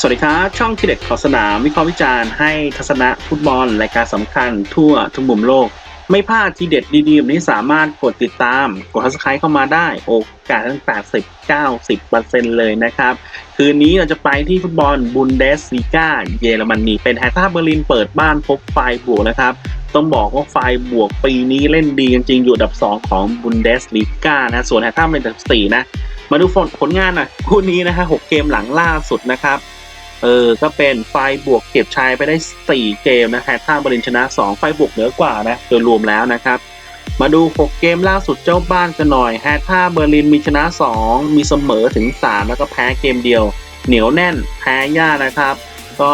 สวัสดีครับ ช่องทีเด็ดขอสนาม วิเคราะห์วิจารณ์ให้ทัศนะฟุตบอล รายการสำคัญทั่วทุกมุมโลก ไม่พลาดทีเด็ดดีๆแบบนี้สามารถกดติดตาม กด subscribe เข้ามาได้ โอกาสตั้ง 80 90%เลยนะครับ คืนนี้เราจะไปที่ฟุตบอลบุนเดสลีกาเยอรมนี เป็นแฮตตาเบอร์ลินเปิดบ้านพบไฟบวกนะครับ ต้องบอกว่าไฟบวกปีนี้เล่นดีจริงๆ อยู่อันดับ 2 ของบุนเดสลีกานะ ส่วนแฮตตาเป็นอันดับ 4 นะ มาดูผลงานหน่อยคู่นี้นะฮะ6เกมหลังล่าสุดนะครับ เออ ก็เป็นไฟบวกเก็บชัยไปได้ 4 เกมนะแฮตท่าบรินชนะ 2 ไฟบวกเหนือกว่านะโดยรวมแล้วนะครับมาดู 6 เกมล่าสุดเจ้าบ้านกันหน่อยแฮตท่าเบอร์ลินมีชนะ 2 มีเสมอถึง 3 แล้วก็แพ้เกมเดียว เหนียวแน่นแพ้ยากนะครับ ก็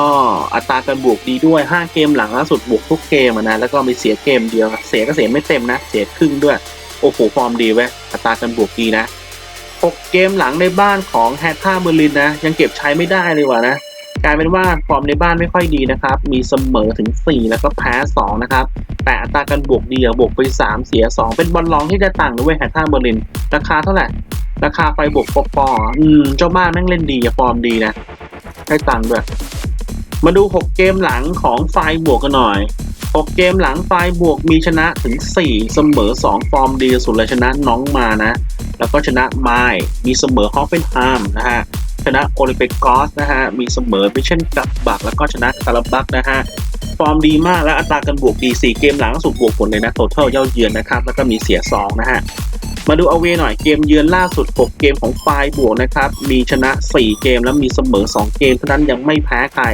อัตราการบวกดีด้วย 5 เกมหลังล่าสุดบวกทุกเกมนะแล้วก็มีเสียเกมเดียว เสียก็เสียไม่เต็มนะ เสียครึ่งด้วย โอ้โหฟอร์มดีเว้ยอัตราการบวกดีนะ 6 เกมหลังในบ้านของแฮตท่าเบอร์ลินนะยังเก็บใช้ไม่ได้เลยว่ะนะ กลายเป็นว่าฟอร์มในบ้านไม่ค่อยดีนะครับ มีเสมอถึง 4 แล้วก็แพ้ 2 นะครับ แต่อัตราการบวกดีอะบวกไป 3 เสีย 2 เป็นบอลรองที่จะต่างด้วยแฮตท่าเบอร์ลิน ราคาเท่าไหร่ ราคาไฟบวกปอปออืม เจ้าบ้านแม่งเล่นดีอะฟอร์มดีนะได้ตังด้วย มาดู 6 เกมหลังของไฟบวกกันหน่อย 6 เกมหลังไฟบวกมีชนะถึง 4 เสมอ 2 ฟอร์มดีสุดเลยชนะน้องมานะ แล้วก็ชนะไมล์มีเสมอฮอฟเฟนไฮม์นะฮะ ชนะโอลิมปิกกอสนะฮะ มีเสมอพิเช่นกับบักแล้วก็ชนะคาราบักนะฮะ ฟอร์มดีมากและอัตราการบวกดี 4 เกมหลังสุดบวกผลเลยนะโทเทลเย่าเยือนนะครับ แล้วก็มีเสีย 2 นะฮะ มาดูเอาเวหน่อยเกมเยือนล่าสุด 6 เกมของไฟบวกนะครับ มีชนะ 4 เกมแล้วมีเสมอ 2 เกมเท่านั้นยังไม่แพ้ใคร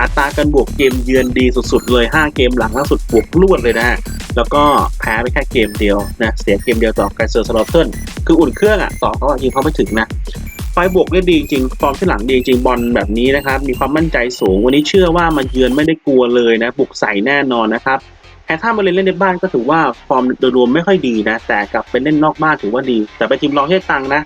อัตราการบวกเกมเยือนดีสุดๆ เลย 5 เกมหลังล่าสุดบวกรวดเลยนะฮะแล้วก็แพ้ไปแค่เกมเดียวนะ เสียเกมเดียวต่อไกเซอร์สโลเทนคืออุ่นเครื่องอะต่อเขาอะยิงเขาไม่ถึงนะ ไฟบวกได้ดีจริงฟอร์มที่หลังดีจริงบอลแบบนี้นะครับ มีความมั่นใจสูง วันนี้เชื่อว่ามาเยือนไม่ได้กลัวเลยนะ บุกใส่แน่นอนนะครับแค่ถ้ามาเล่นเล่นในบ้านก็ถือว่าฟอร์มโดยรวมไม่ค่อยดีนะ แต่กลับไปเล่นนอกบ้านถือว่าดี แต่ไปทีมรองที่ได้ตังนะ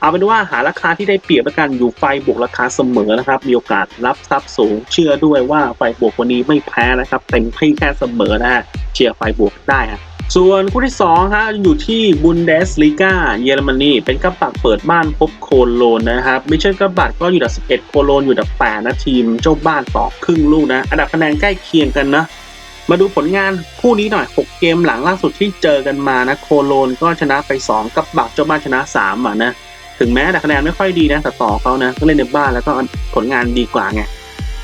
เอาเป็นว่าหาราคาที่ได้เปรียบแล้วกันอยู่ไฟบวกราคาเสมอนะครับ มีโอกาสรับทรัพย์สูง เชื่อด้วยว่าไฟบวกวันนี้ไม่แพ้นะครับเต็มที่แค่เสมอนะฮะเชียร์ไฟบวกได้ฮะ ส่วนคู่ที่2ฮะอยู่ที่บุนเดสลีกาเยอรมนีเป็นกระปักเปิดบ้านพบโคโลนนะครับมิเชลกระบัดก็อยู่อันดับ11 โคโลนอยู่อันดับ8นะทีมเจ้าบ้านต่อครึ่งลูกนะ อันดับคะแนนใกล้เคียงกันนะ มาดูผลงานคู่นี้หน่อย 6 เกมหลังล่าสุดที่เจอกันมานะ โคโลนก็ชนะไป 2 กับบักเจ้าบ้านชนะ3อะนะ ถึงแม้แต่คะแนนไม่ค่อยดีนะแต่ต่อเขานะก็เล่นในบ้านแล้วก็ผลงานดีกว่าไง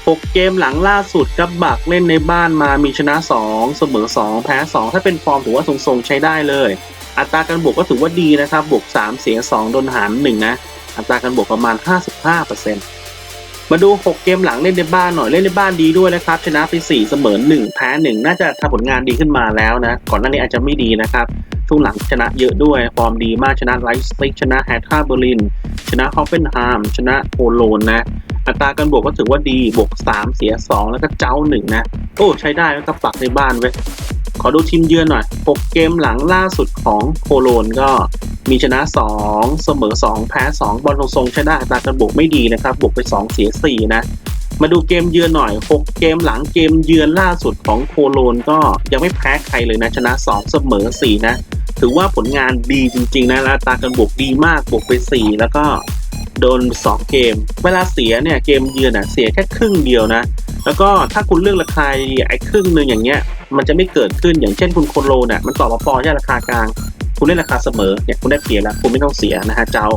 6 เกมหลังล่าสุดกับบักเล่นในบ้านมามีชนะ 2 เสมอ 2 แพ้ 2 ถ้าเป็นฟอร์มถือว่าทรงๆใช้ได้เลย อัตราการบวกก็ถือว่าดีนะครับ บวก 3 เสีย 2 โดนหาร 1 นะ อัตราการบวกประมาณ 55%มาดู 6 เกมหลังเล่นในบ้านหน่อยเล่นในบ้านดีด้วยนะครับ ชนะไป 4 เสมอ 1 แพ้ 1 น่าจะทำผลงานดีขึ้นมาแล้วนะ ก่อนหน้านี้อาจจะไม่ดีนะครับช่วงหลังชนะเยอะด้วย ฟอร์มดีมากชนะไลฟ์สติกชนะแฮตท่าเบอร์ลิน ชนะฮอฟเฟนไฮม์ชนะโคโลนนะ อัตราการบวกก็ถือว่าดีบวก 3 เสีย 2 แล้วก็เจ้า1นะ โอ้ใช้ได้แล้วก็ปักในบ้านเว้ยขอดูทีมเยือนหน่อย 6 เกมหลังล่าสุดของโคโลนก็มีชนะ 2 เสมอ 2 แพ้ 2 บอลทรงๆใช้ได้อัตราการบวกไม่ดีนะครับ บวกไป 2 เสีย 4 นะ มาดูเกมเยือนหน่อย 6 เกมหลังเกมเยือนล่าสุดของโคโลนก็ยังไม่แพ้ใครเลยนะชนะ 2 เสมอ 4 นะ ถือว่าผลงานดีจริง ๆ นะและอัตราการบวกดีมากบวกไป 4 แล้วก็ โดน 2 เกม เวลาเสียเนี่ยเกมเยือนอะเสียแค่ครึ่งเดียวนะ แล้วก็ถ้าคุณเลือกราคาไอ้ครึ่งหนึ่งอย่างเงี้ยมันจะไม่เกิดขึ้นอย่างเช่นคุณโคโลเนี่ยมันต่อมาปอใช่ราคากลางคุณเล่นราคาเสมอเนี่ยคุณได้เปรียบแล้วคุณไม่ต้องเสียนะฮะเจ้า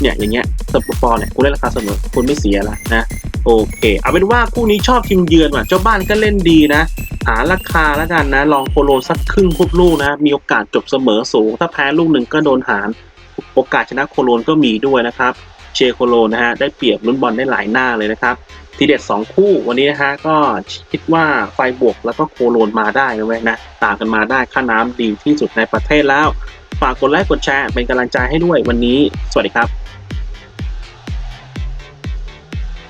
เนี่ยอย่างเงี้ยสปปอเนี่ยคุณเล่นราคาเสมอคุณไม่เสียละนะโอเค เอาเป็นว่าคู่นี้ชอบทีมเยือนว่ะเจ้าบ้านก็เล่นดีนะ หาราคาแล้วกันนะ ลองโคโลสักครึ่งพุดลูกนะ มีโอกาสจบเสมอสูง ถ้าแพ้ลูกหนึ่งก็โดนหาร โอกาสชนะโคโลนก็มีด้วยนะครับ เชโคโลนะฮะได้เปรียบลุ้นบอลได้หลายหน้าเลยนะครับ ทีเด็ด 2 คู่วันนี้นะฮะก็คิดว่าไฟบวกแล้วก็โคโลนมาได้นะเว้ยนะตามกันมาได้ค่าน้ำดีที่สุดในประเทศแล้ว ฝากกดไลค์กดแชร์เป็นกำลังใจให้ด้วยวันนี้ สวัสดีครับ